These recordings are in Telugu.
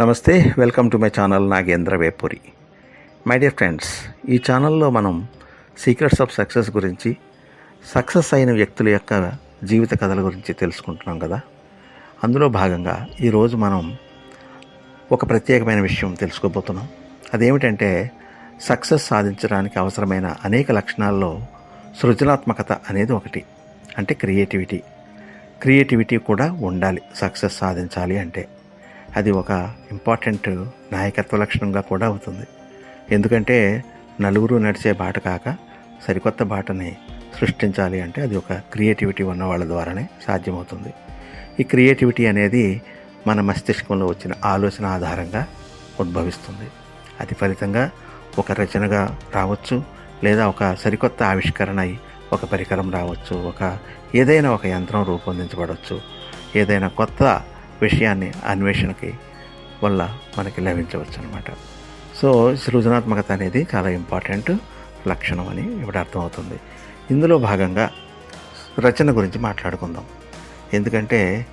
నమస్తే welcome to my channel Nagendra Vepuri. My dear friends ఈ ఛానల్లో మనం సీక్రెట్స్ ఆఫ్ సక్సెస్ గురించి సక్సెస్ అయిన వ్యక్తుల యొక్క జీవిత కథల గురించి తెలుసుకుంటున్నాం కదా. అందులో భాగంగా ఈరోజు మనం ఒక ప్రత్యేకమైన విషయం తెలుసుకోబోతున్నాం. అదేమిటంటే సక్సెస్ సాధించడానికి అవసరమైన అనేక లక్షణాల్లో సృజనాత్మకత అనేది ఒకటి అంటే క్రియేటివిటీ. క్రియేటివిటీ కూడా ఉండాలి సక్సెస్ సాధించాలి అంటే. అది ఒక ఇంపార్టెంట్ నాయకత్వ లక్షణంగా కూడా అవుతుంది. ఎందుకంటే నలుగురు నడిచే బాట కాక సరికొత్త బాటని సృష్టించాలి అంటే అది ఒక క్రియేటివిటీ ఉన్న వాళ్ళ ద్వారానే సాధ్యమవుతుంది. ఈ క్రియేటివిటీ అనేది మన మస్తిష్కంలో వచ్చిన ఆలోచన ఆధారంగా ఉద్భవిస్తుంది. అది ఫలితంగా ఒక రచనగా రావచ్చు లేదా ఒక సరికొత్త ఆవిష్కరణ అయి ఒక పరికరం రావచ్చు ఒక ఏదైనా ఒక యంత్రం రూపొందించబడవచ్చు ఏదైనా కొత్త విషయాన్ని అన్వేషణకి వల్ల మనకి లభించవచ్చు అనమాట సో సృజనాత్మకత అనేది చాలా ఇంపార్టెంట్ లక్షణం అని ఇప్పుడు అర్థమవుతుంది. ఇందులో భాగంగా రచన గురించి మాట్లాడుకుందాం. ఎందుకంటే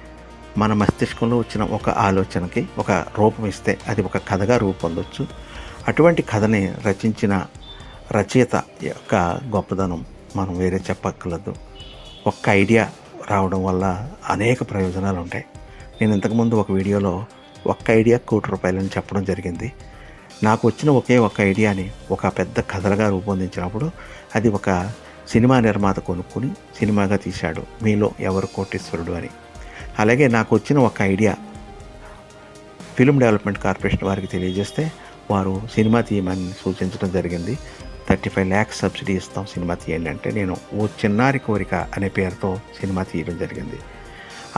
మన మస్తిష్కంలో వచ్చిన ఒక ఆలోచనకి ఒక రూపం ఇస్తే అది ఒక కథగా రూపొందొచ్చు. అటువంటి కథని రచించిన రచయిత యొక్క గొప్పదనం మనం వేరే చెప్పక్కర్లేదు. ఒక్క ఐడియా రావడం వల్ల అనేక ప్రయోజనాలు ఉంటాయి నేను ఇంతకుముందు ఒక వీడియోలో ఒక్క ఐడియా కోటి రూపాయలని చెప్పడం జరిగింది. నాకు వచ్చిన ఒకే ఒక ఐడియాని ఒక పెద్ద కథలుగా రూపొందించినప్పుడు అది ఒక సినిమా నిర్మాత కొనుక్కుని సినిమాగా తీశాడు. మీలో ఎవరు కోటీశ్వరుడు అని. అలాగే నాకు వచ్చిన ఒక ఐడియా ఫిల్మ్ డెవలప్మెంట్ కార్పొరేషన్ వారికి తెలియజేస్తే వారు సినిమా తీయమని సూచించడం జరిగింది. థర్టీ ఫైవ్ ల్యాక్స్ సబ్సిడీ ఇస్తాం సినిమా తీయండి అంటే నేను ఓ చిన్నారి కోరిక అనే పేరుతో సినిమా తీయడం జరిగింది.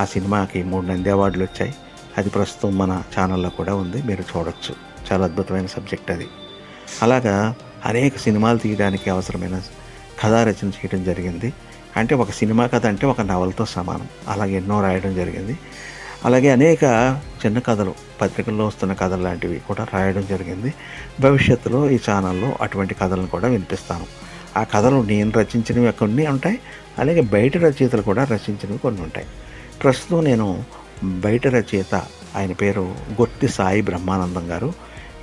ఆ సినిమాకి మూడు నంది అవార్డులు వచ్చాయి. అది ప్రస్తుతం మన ఛానల్లో కూడా ఉంది. మీరు చూడొచ్చు. చాలా అద్భుతమైన సబ్జెక్ట్ అది. అలాగా అనేక సినిమాలు తీయడానికి అవసరమైన కథా రచన చేయడం జరిగింది. అంటే ఒక సినిమా కథ అంటే ఒక నవలతో సమానం. అలాగే ఎన్నో రాయడం జరిగింది. అలాగే అనేక చిన్న కథలు పత్రికల్లో వస్తున్న కథలు లాంటివి కూడా రాయడం జరిగింది. భవిష్యత్తులో ఈ ఛానల్లో అటువంటి కథలను కూడా వినిపిస్తాను. ఆ కథలు నేను రచించినవి కొన్ని ఉంటాయి. అలాగే బయట రచయితలు కూడా రచించినవి కొన్ని ఉంటాయి. ప్రస్తుతం నేను బయట రచయిత ఆయన పేరు గొత్తి సాయి బ్రహ్మానందం గారు.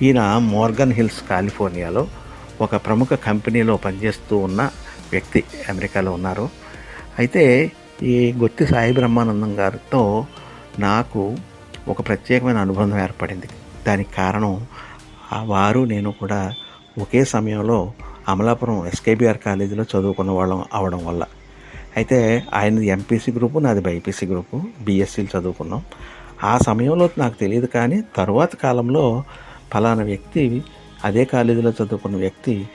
ఈయన మోర్గన్ హిల్స్ కాలిఫోర్నియాలో ఒక ప్రముఖ కంపెనీలో పనిచేస్తూ ఉన్న వ్యక్తి అమెరికాలో ఉన్నారు. అయితే ఈ గొత్తి సాయి బ్రహ్మానందం గారితో నాకు ఒక ప్రత్యేకమైన అనుబంధం ఏర్పడింది. దానికి కారణం వారు నేను కూడా ఒకే సమయంలో అమలాపురం ఎస్కేబిఆర్ కాలేజీలో చదువుకున్న వాళ్ళం అవడం వల్ల. అయితే ఆయనది ఎంపీసీ గ్రూపు నాది బైపీసీ గ్రూపు బీఎస్సీలు చదువుకున్నాం. ఆ సమయంలో నాకు తెలియదు కానీ తరువాత కాలంలో ఫలానా వ్యక్తి అదే కాలేజీలో చదువుకున్న వ్యక్తి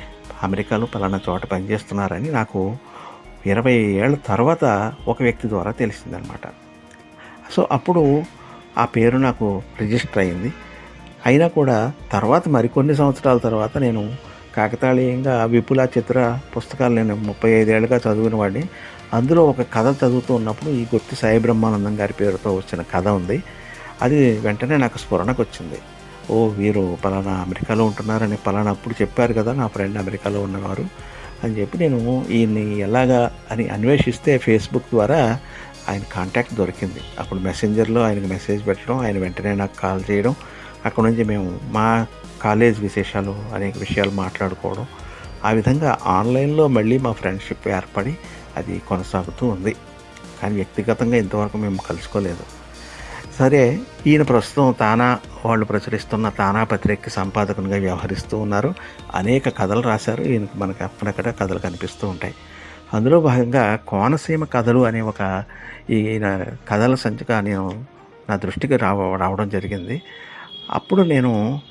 అమెరికాలో ఫలానా చోట పనిచేస్తున్నారని నాకు ఇరవై ఏళ్ళ తర్వాత ఒక వ్యక్తి ద్వారా తెలిసిందనమాట. సో అప్పుడు ఆ పేరు నాకు రిజిస్టర్ అయింది. అయినా కూడా తర్వాత మరికొన్ని సంవత్సరాల తర్వాత నేను కాకతాళీయంగా విపుల చిత్ర పుస్తకాలు నేను ముప్పై ఐదేళ్ళుగా చదివిన వాడిని. అందులో ఒక కథ చదువుతూ ఉన్నప్పుడు ఈ గుర్తి సాయి బ్రహ్మానందం గారి పేరుతో వచ్చిన కథ ఉంది. అది వెంటనే నాకు స్ఫురణకు వచ్చింది. ఓ వీరు పలానా అమెరికాలో ఉంటున్నారని పలానా అప్పుడు చెప్పారు కదా నా ఫ్రెండ్ అమెరికాలో ఉన్నవారు అని చెప్పి నేను ఈయన్ని ఎలాగా అని అన్వేషిస్తే ఫేస్బుక్ ద్వారా ఆయన కాంటాక్ట్ దొరికింది. అప్పుడు మెసెంజర్లో ఆయనకు మెసేజ్ పెట్టడం ఆయన వెంటనే నాకు కాల్ చేయడం అక్కడ నుంచి మేము మా కాలేజ్ విశేషాలు అనేక విషయాలు మాట్లాడుకోవడం ఆ విధంగా ఆన్లైన్లో మళ్ళీ మా ఫ్రెండ్షిప్ ఏర్పడి అది కొనసాగుతూ ఉంది. కానీ వ్యక్తిగతంగా ఇంతవరకు మేము కలుసుకోలేదు. సరే ఈయన ప్రస్తుతం తానా వాళ్ళు ప్రచురిస్తున్న తానా పత్రికకి సంపాదకునిగా వ్యవహరిస్తూ ఉన్నారు. అనేక కథలు రాశారు. ఈయనకి మనకి అక్కడక్కడ కథలు కనిపిస్తూ ఉంటాయి. అందులో భాగంగా కోనసీమ కథలు అనే ఒక ఈయన కథల సంచిక నేను నా దృష్టికి రావ రావడం జరిగింది. అప్పుడు నేను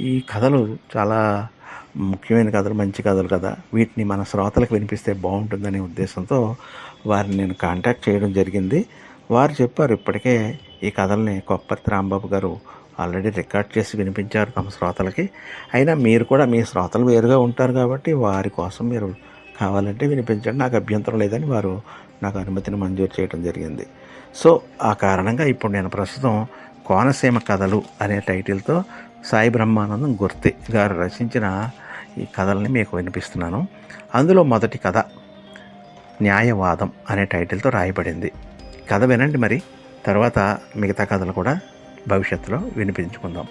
ఈ కథలు చాలా ముఖ్యమైన కథలు మంచి కథలు కదా. వీటిని మన శ్రోతలకు వినిపిస్తే బాగుంటుందనే ఉద్దేశంతో వారిని నేను కాంటాక్ట్ చేయడం జరిగింది. వారు చెప్పారు ఇప్పటికే ఈ కథల్ని కొప్పర్తి రాంబాబు గారు ఆల్రెడీ రికార్డ్ చేసి వినిపించారు తమ శ్రోతలకి. అయినా మీరు కూడా మీ శ్రోతలు వేరుగా ఉంటారు కాబట్టి వారి కోసం మీరు కావాలంటే వినిపించండి. నాకు అభ్యంతరం లేదని వారు నాకు అనుమతిని మంజూరు చేయడం జరిగింది. సో ఆ కారణంగా ఇప్పుడు నేను ప్రస్తుతం కోనసీమ కథలు అనే టైటిల్తో సాయి బ్రహ్మానందం గుర్తి గారు రచించిన ఈ కథల్ని మీకు వినిపిస్తున్నాను. అందులో మొదటి కథ న్యాయవాదం అనే టైటిల్తో రాయబడింది. కథ వినండి మరి తర్వాత మిగతా కథలు కూడా భవిష్యత్తులో వినిపించుకుందాం.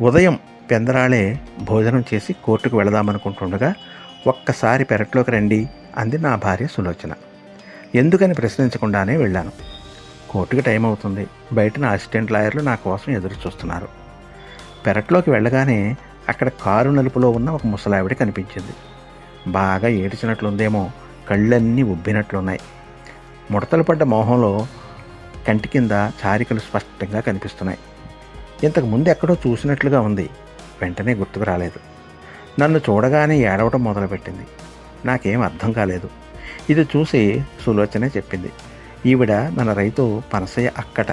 ఉదయం పెందరాళే భోజనం చేసి కోర్టుకు వెళదామనుకుంటుండగా ఒక్కసారి పెరట్లోకి రండి అంది నా భార్య సులోచన. ఎందుకని ప్రశ్నించకుండానే వెళ్ళాను. కోర్టుకి టైం అవుతుంది. బయట నా అసిస్టెంట్ లాయర్లు నా కోసం ఎదురు చూస్తున్నారు పెరట్లోకి వెళ్ళగానే అక్కడ కారు నలుపులో ఉన్న ఒక ముసలావిడ కనిపించింది. బాగా ఏడ్చినట్లుందేమో కళ్ళన్నీ ఉబ్బినట్లున్నాయి. ముడతలు పడ్డ మొహంలో కంటి కింద చారికలు స్పష్టంగా కనిపిస్తున్నాయి. ఇంతకు ముందు ఎక్కడో చూసినట్లుగా ఉంది. వెంటనే గుర్తుకు రాలేదు. నన్ను చూడగానే ఏడవటం మొదలుపెట్టింది. నాకేం అర్థం కాలేదు. ఇది చూసి సులోచనే చెప్పింది. ఈవిడ మన రైతు పనసయ్య అక్కట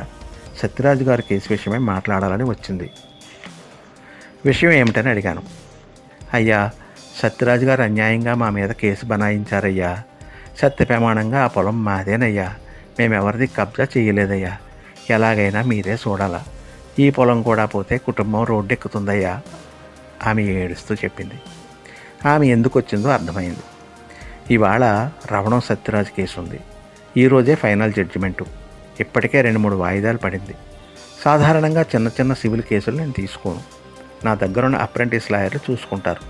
సత్యరాజు గారి కేసు విషయమై మాట్లాడాలని వచ్చింది. విషయం ఏమిటని అడిగాను. అయ్యా సత్యరాజు గారు అన్యాయంగా మా మీద కేసు బనాయించారయ్యా. సత్య ప్రమాణంగా ఆ పొలం మాదేనయ్యా. మేమెవరిది కబ్జా చేయలేదయ్యా. ఎలాగైనా మీరే చూడాలా. ఈ పొలం కూడా పోతే కుటుంబం రోడ్డెక్కుతుందయ్యా ఆమె ఏడుస్తూ చెప్పింది. ఆమె ఎందుకు వచ్చిందో అర్థమైంది. ఇవాళ రవణం సత్యరాజు కేసు ఉంది ఈరోజే ఫైనల్ జడ్జిమెంటు. ఇప్పటికే రెండు మూడు వాయిదాలు పడింది. సాధారణంగా చిన్న చిన్న సివిల్ కేసులు నేను తీసుకోను. నా దగ్గరున్న అప్రెంటిస్ లాయర్లు చూసుకుంటారు.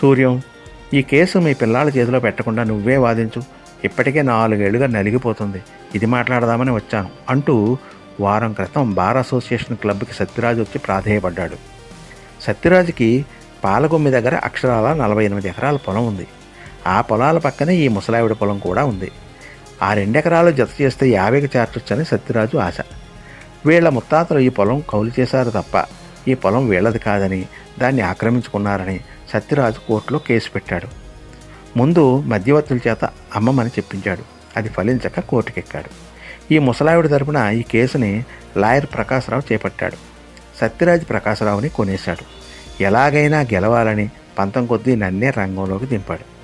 సూర్యం ఈ కేసు మీ పిల్లల చేతిలో పెట్టకుండా నువ్వే వాదించు. ఇప్పటికే నాలుగేళ్ళుగా నలిగిపోతుంది. ఇది మాట్లాడదామని వచ్చాను. అంటూ వారం క్రితం బార్ అసోసియేషన్ క్లబ్కి సత్యరాజు వచ్చి ప్రాధేయపడ్డాడు. సత్యరాజుకి పాలకొమ్మి దగ్గర అక్షరాల నలభై ఎనిమిది ఎకరాల పొలం ఉంది. ఆ పొలాల పక్కనే ఈ ముసలావిడ పొలం కూడా ఉంది. ఆ రెండెకరాలు జత చేస్తే యాభైకి చేర్చొచ్చని సత్యరాజు ఆశ. వీళ్ళ ముత్తాతలు ఈ పొలం కౌలు చేశారు తప్ప ఈ పొలం వీళ్ళది కాదని దాన్ని ఆక్రమించుకున్నారని సత్యరాజు కోర్టులో కేసు పెట్టాడు. ముందు మధ్యవర్తుల చేత అమ్మమని చెప్పించాడు. అది ఫలించక కోర్టుకెక్కాడు. ఈ ముసలావిడ తరపున ఈ కేసుని లాయర్ ప్రకాశరావు చేపట్టాడు. సత్యరాజ్ ప్రకాశరావుని కొనేశాడు. ఎలాగైనా గెలవాలని పంతం కొద్దీ నన్నే రంగంలోకి దింపాడు.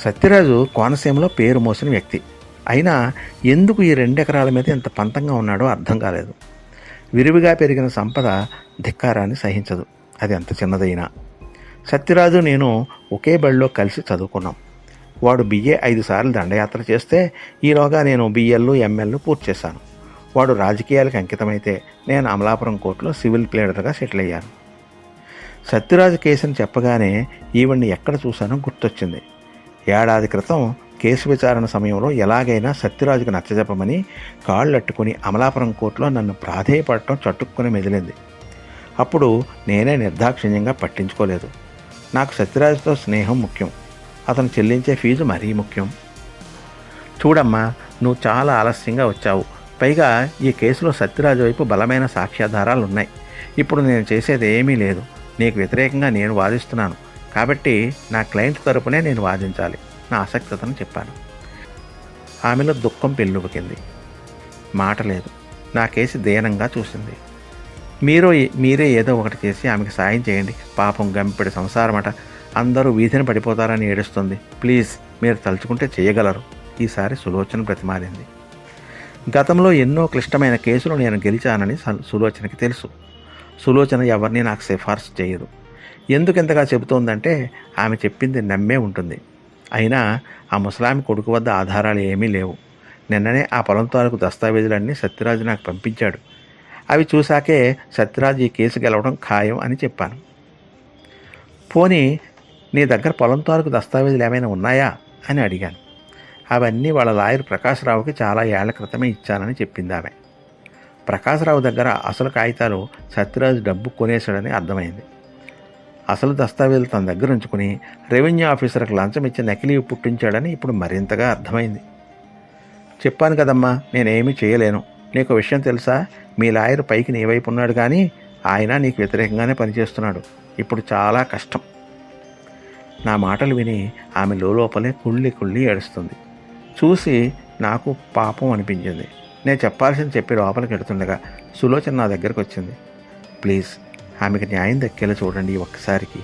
సత్యరాజు కోనసీమలో పేరు మోసిన వ్యక్తి. అయినా ఎందుకు ఈ రెండెకరాల మీద ఇంత పంతంగా ఉన్నాడో అర్థం కాలేదు. విరివిగా పెరిగిన సంపద ధిక్కారాన్ని సహించదు. అది ఎంత చిన్నదైనా. సత్యరాజు నేను ఒకే బడిలో కలిసి చదువుకున్నాం. వాడు బిఏ ఐదు సార్లు దండయాత్ర చేస్తే ఈలోగా నేను బిఎల్లు ఎంఎల్లు పూర్తి చేశాను. వాడు రాజకీయాలకు అంకితమైతే నేను అమలాపురం కోర్టులో సివిల్ ప్లేడర్గా సెటిల్ అయ్యాను. సత్యరాజు కేసుని చెప్పగానే ఈవెన్ని ఎక్కడ చూశానో గుర్తొచ్చింది. ఏడాది క్రితం కేసు విచారణ సమయంలో ఎలాగైనా సత్యరాజుకు నచ్చజెప్పమని కాళ్ళట్టుకుని అమలాపురం కోర్టులో నన్ను ప్రాధేయపడటం చట్టుక్కుని మెదిలింది. అప్పుడు నేనే నిర్దాక్షిణ్యంగా పట్టించుకోలేదు. నాకు సత్యరాజుతో స్నేహం ముఖ్యం. అతను చెల్లించే ఫీజు మరీ ముఖ్యం. చూడమ్మా నువ్వు చాలా ఆలస్యంగా వచ్చావు. పైగా ఈ కేసులో సత్యరాజు వైపు బలమైన సాక్ష్యాధారాలు ఉన్నాయి. ఇప్పుడు నేను చేసేది ఏమీ లేదు. నీకు వ్యతిరేకంగా నేను వాదిస్తున్నాను. కాబట్టి నా క్లయింట్ తరపునే నేను వాదించాలి. నా ఆసక్తతను చెప్పాను. ఆమెలో దుఃఖం పెళ్ళుబుకింది మాట లేదు. నా కేసు దీనంగా చూసింది. మీరు మీరే ఏదో ఒకటి చేసి ఆమెకి సాయం చేయండి. పాపం గంపెడి సంసారమట. అందరూ వీధిని పడిపోతారని ఏడుస్తుంది. ప్లీజ్ మీరు తలుచుకుంటే చేయగలరు. ఈసారి సులోచన ప్రతిమాలింది గతంలో ఎన్నో క్లిష్టమైన కేసులు నేను గెలిచానని సులోచనకి తెలుసు. సులోచన ఎవరిని నాకు సిఫార్సు చేయదు. ఎందుకెంతగా చెబుతోందంటే ఆమె చెప్పింది నమ్మే ఉంటుంది. అయినా ఆ ముసలామి కొడుకు వద్ద ఆధారాలు ఏమీ లేవు. నిన్ననే ఆ పొలం తాలూకు దస్తావేజులన్నీ సత్యరాజు నాకు పంపించాడు. అవి చూశాకే సత్యరాజు ఈ కేసు గెలవడం ఖాయం అని చెప్పాను. పోనీ నీ దగ్గర పొలం తాలూకు దస్తావేజులు ఏమైనా ఉన్నాయా అని అడిగాను. అవన్నీ వాళ్ళ లాయర్ ప్రకాశ్రావుకి చాలా ఏళ్ళ క్రితమే ఇచ్చానని చెప్పింది ఆమె. ప్రకాశ్రావు దగ్గర అసలు కాగితాలు సత్యరాజు డబ్బు కొనేశాడని అర్థమైంది. అసలు దస్తావేజులు తన దగ్గర ఉంచుకుని రెవెన్యూ ఆఫీసర్కి లంచం ఇచ్చి నకిలీ పుట్టించాడని ఇప్పుడు మరింతగా అర్థమైంది. చెప్పాను కదమ్మా నేనేమీ చేయలేను. నీకు విషయం తెలుసా? మీ లాయర్ పైకి నీ వైపు ఉన్నాడు కానీ ఆయన నీకు వ్యతిరేకంగానే పనిచేస్తున్నాడు. ఇప్పుడు చాలా కష్టం. నా మాటలు విని ఆమె లోపలే కుళ్ళి కుళ్ళి ఏడుస్తుంది. చూసి నాకు పాపం అనిపించింది. నేను చెప్పాల్సింది చెప్పి లోపలికి ఎడుతుండగా సులోచన నా దగ్గరకు వచ్చింది. ప్లీజ్ ఆమెకు న్యాయం దక్కేలా చూడండి ఒక్కసారికి.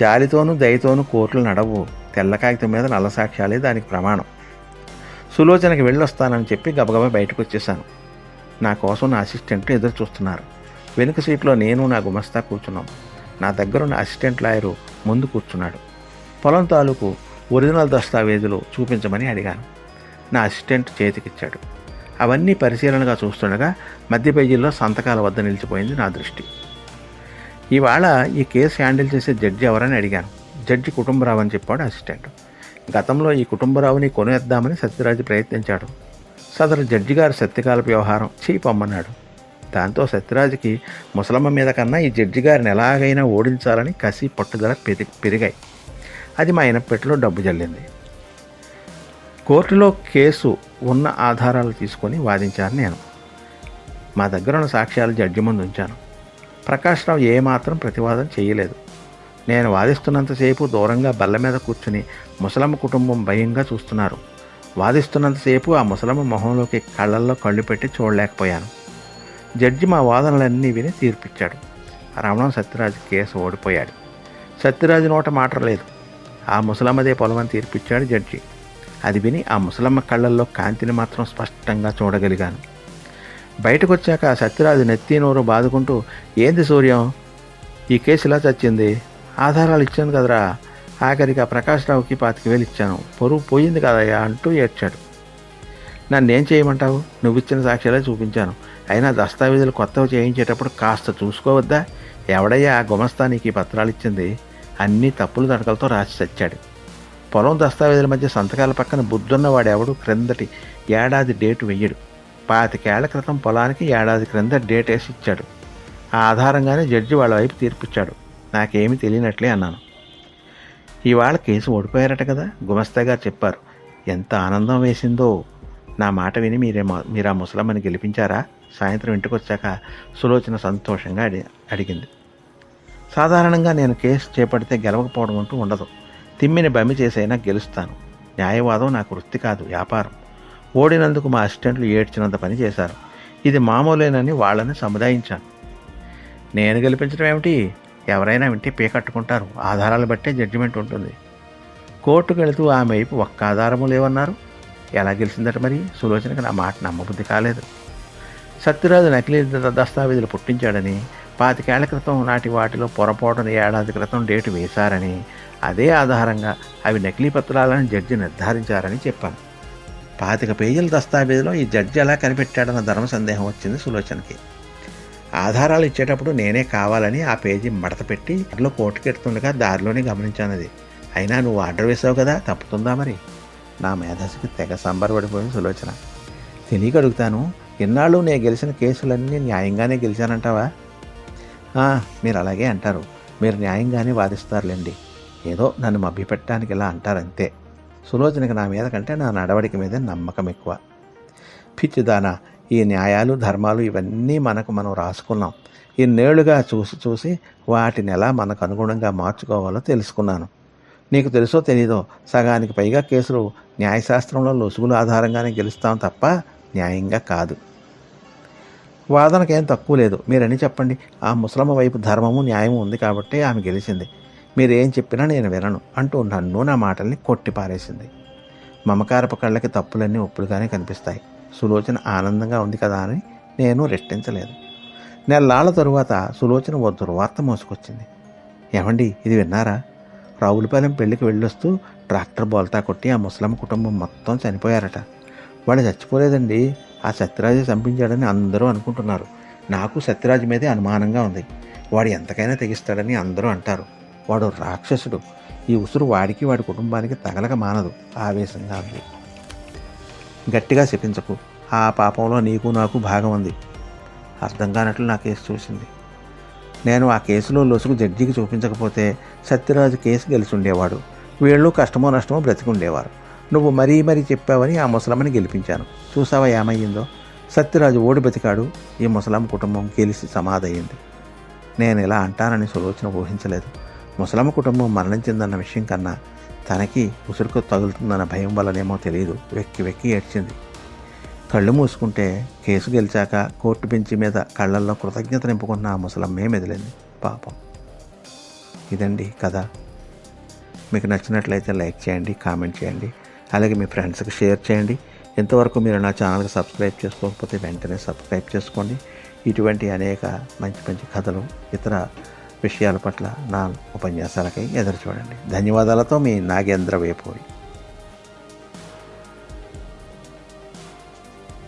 జాలితోనూ దయతోనూ కోర్టులు నడవు. తెల్ల కాగితం మీద నల్ల సాక్ష్యాలే దానికి ప్రమాణం. సులోచనకి వెళ్ళొస్తానని చెప్పి గబగబా బయటకు వచ్చేసాను నా కోసం నా అసిస్టెంట్లు ఎదురు చూస్తున్నారు వెనుక సీట్లో నేను నా గుమస్తా కూర్చున్నాం. నా దగ్గరున్న అసిస్టెంట్ లాయరు ముందు కూర్చున్నాడు. పొలం తాలూకు ఒరిజినల్ దస్తావేజులు చూపించమని అడిగాను. నా అసిస్టెంట్ చేతికిచ్చాడు. అవన్నీ పరిశీలనగా చూస్తుండగా మధ్య పేజీల్లో సంతకాల వద్ద నిలిచిపోయింది నా దృష్టి. ఇవాళ ఈ కేసు హ్యాండిల్ చేసే జడ్జి ఎవరని అడిగాను. జడ్జి కుటుంబరావు అని చెప్పాడు అసిస్టెంట్. గతంలో ఈ కుటుంబరావుని కొనేద్దామని సత్యరాజు ప్రయత్నించాడు. సదరు జడ్జి గారు సత్యకాలపు వ్యవహారం చేయి పొమ్మన్నాడు దాంతో సత్యరాజుకి ముసలమ్మ మీద కన్నా ఈ జడ్జి గారిని ఎలాగైనా ఓడించాలని కసి పట్టుదల పెరి పెరిగాయి. అది మా ఇనపెట్టులో డబ్బు జల్లింది. కోర్టులో కేసు ఉన్న ఆధారాలు తీసుకొని వాదించాను నేను. మా దగ్గర ఉన్న సాక్ష్యాలు జడ్జి ముందు ఉంచాను. ప్రకాశ్రావు ఏమాత్రం ప్రతివాదం చేయలేదు. నేను వాదిస్తున్నంతసేపు దూరంగా బల్ల మీద కూర్చుని ముసలమ్మ కుటుంబం భయంగా చూస్తున్నారు. వాదిస్తున్నంతసేపు ఆ ముసలమ్మ మొహంలోకి కళ్ళల్లో కళ్ళు పెట్టి చూడలేకపోయాను. జడ్జి మా వాదనలన్నీ విని తీర్పిచ్చాడు. రమణం సత్యరాజు కేసు ఓడిపోయాడు. సత్యరాజు నోట మాట లేదు. ఆ ముసలమ్మదే పొలమని తీర్పిచ్చాడు జడ్జి. అది విని ఆ ముసలమ్మ కళ్ళల్లో కాంతిని మాత్రం స్పష్టంగా చూడగలిగాను. బయటకు వచ్చాక సత్యరాజు నెత్తి నోరు బాదుకుంటూ ఏంది సూర్యం? ఈ కేసు ఇలా చచ్చింది? ఆధారాలు ఇచ్చాను కదరా. ఆఖరికి ఆ ప్రకాశ్రావుకి పాతికి వేలు ఇచ్చాను. పొరుగు పోయింది కదయ్యా అంటూ ఏడ్చాడు. నన్ను ఏం చేయమంటావు? నువ్వు ఇచ్చిన సాక్ష్యాలే చూపించాను. అయినా దస్తావేజులు కొత్తవి చేయించేటప్పుడు కాస్త చూసుకోవద్దా? ఎవడయ్యా ఆ పత్రాలు ఇచ్చింది? అన్ని తప్పులు తడకలతో రాసి చచ్చాడు. పొలం దస్తావేజుల మధ్య సంతకాల పక్కన బుద్ధున్నవాడు ఎవడు క్రిందటి ఏడాది డేటు వెయ్యడు. పాతికేళ్ళ క్రితం పొలానికి ఏడాది క్రింద డేట్ వేసి ఇచ్చాడు. ఆ ఆధారంగానే జడ్జి వాళ్ళ వైపు తీర్పిచ్చాడు. నాకేమీ తెలియనట్లే అన్నాను. ఇవాళ కేసు ఓడిపోయారట కదా గుమస్తా గారు చెప్పారు. ఎంత ఆనందం వేసిందో. నా మాట విని మీరే మీరు ఆ ముసలమ్మని గెలిపించారా? సాయంత్రం ఇంటికి వచ్చాక సులోచన సంతోషంగా అడి అడిగింది. సాధారణంగా నేను కేసు చేపడితే గెలవకపోవడం అంటూ ఉండదు. తిమ్మిని బమ్మి చేసైనా గెలుస్తాను. న్యాయవాదం నాకు వృత్తి కాదు వ్యాపారం. ఓడినందుకు మా అసిస్టెంట్లు ఏడ్చినంత పని చేశారు. ఇది మామూలేనని వాళ్ళని సముదాయించాను. నేను గెలిపించడం ఏమిటి? ఎవరైనా వింటే పీకట్టుకుంటారు ఆధారాలు బట్టే జడ్జిమెంట్ ఉంటుంది. కోర్టుకు వెళుతూ ఆమె వైపు ఒక్క ఆధారము లేవన్నారు. ఎలా గెలిచిందట మరి? సులోచనకి నా మాట నమ్మబుద్ధి కాలేదు. సత్యరాజు నకిలీ దస్తావేజులు పుట్టించాడని పాతికేళ్ళ క్రితం నాటి వాటిలో పొరపాటున ఏడాది క్రితం డేటు వేశారని అదే ఆధారంగా అవి నకిలీ పత్రాలని జడ్జి నిర్ధారించారని చెప్పాను. పాతిక పేజీల దస్తావేజులో ఈ జడ్జి ఎలా కనిపెట్టాడన్న ధర్మ సందేహం వచ్చింది సులోచనకి. ఆధారాలు ఇచ్చేటప్పుడు నేనే కావాలని ఆ పేజీ మడత పెట్టి దారిలో కోటుకెడుతుండగా దారిలోనే గమనించానది. అయినా నువ్వు ఆర్డర్ వేసావు కదా తప్పుతుందా మరి? నా మేధస్సుకి తెగ సంబరపడిపోయింది సులోచన. తెలియక అడుగుతాను ఇన్నాళ్ళు నేను గెలిచిన కేసులన్నీ న్యాయంగానే గెలిచానంటావా? మీరు అలాగే అంటారు. మీరు న్యాయంగానే వాదిస్తారులేండి. ఏదో నన్ను మభ్యపెట్టడానికి ఇలా అంటారంతే. సులోచనకి నా మీద కంటే నా నడవడిక మీద నమ్మకం ఎక్కువ. పిచ్చిదానా ఈ న్యాయాలు ధర్మాలు ఇవన్నీ మనకు మనం రాసుకున్నాం. ఇన్నేళ్ళుగా చూసి చూసి వాటిని ఎలా మనకు అనుగుణంగా మార్చుకోవాలో తెలుసుకున్నాను. నీకు తెలుసో తెలీదో సగానికి పైగా కేసులు న్యాయశాస్త్రంలో లొసుగుల ఆధారంగానే గెలుస్తాం తప్ప న్యాయంగా కాదు. వాదనకేం తక్కువ లేదు. మీరని చెప్పండి? ఆ ముసలమ్మ వైపు ధర్మము న్యాయము ఉంది కాబట్టి ఆమె గెలిచింది. మీరేం చెప్పినా నేను వినను అంటూ నన్ను నా మాటల్ని కొట్టిపారేసింది. మమకారపు కళ్ళకి తప్పులన్నీ ఒప్పులుగానే కనిపిస్తాయి. సులోచన ఆనందంగా ఉంది కదా అని నేను రెట్టించలేదు. నెల్లాళ్ళ తరువాత సులోచన ఓ దుర్వార్త మోసుకొచ్చింది. ఏమండి ఇది విన్నారా? రావులపాలెం పెళ్ళికి వెళ్ళొస్తూ ట్రాక్టర్ బోల్తా కొట్టి ఆ ముసలమ్మ కుటుంబం మొత్తం చనిపోయారట. వాడు చచ్చిపోలేదండి. ఆ సత్యరాజే చంపించాడని అందరూ అనుకుంటున్నారు. నాకు సత్యరాజు మీదే అనుమానంగా ఉంది. వాడు ఎంతకైనా తెగిస్తాడని అందరూ అంటారు. వాడు రాక్షసుడు. ఈ ఉసురు వాడికి వాడి కుటుంబానికి తగలక మానదు. ఆవేశంగా ఉంది. గట్టిగా శపించకు. ఆ పాపంలో నీకు నాకు భాగం ఉంది. అర్థం కానట్లు నా కేసు చూసింది. నేను ఆ కేసులో లొసుగు జడ్జికి చూపించకపోతే సత్యరాజు కేసు గెలిచి ఉండేవాడు వీళ్ళు కష్టమో నష్టమో బ్రతికుండేవారు. నువ్వు మరీ మరీ చెప్పావని ఆ ముసలమ్మని గెలిపించాను. చూసావా ఏమయ్యిందో? సత్యరాజు ఓడి బతికాడు. ఈ ముసలమ్మ కుటుంబం గెలిచి సమాధయింది నేను ఇలా అంటానని సులోచన ఊహించలేదు. ముసలమ్మ కుటుంబం మరణించిందన్న విషయం కన్నా తనకి ఉసురుకు తగులుతుందన్న భయం వల్లనేమో తెలియదు వెక్కి వెక్కి ఏడ్చింది. కళ్ళు మూసుకుంటే కేసు గెలిచాక కోర్టు బెంచి మీద కళ్ళల్లో కృతజ్ఞత నింపుకున్న ఆ ముసలమ్మే మెదిలింది. పాపం. ఇదండి కథ. మీకు నచ్చినట్లయితే లైక్ చేయండి కామెంట్ చేయండి. అలాగే మీ ఫ్రెండ్స్కి షేర్ చేయండి. ఇంతవరకు మీరు నా ఛానల్కి సబ్స్క్రైబ్ చేసుకోకపోతే వెంటనే సబ్స్క్రైబ్ చేసుకోండి. ఇటువంటి అనేక మంచి మంచి కథలు ఇతర విషయాల పట్ల నా ఉపన్యాసాలకై ఎదురు చూడండి. ధన్యవాదాలతో మీ నాగేంద్ర వేపోయి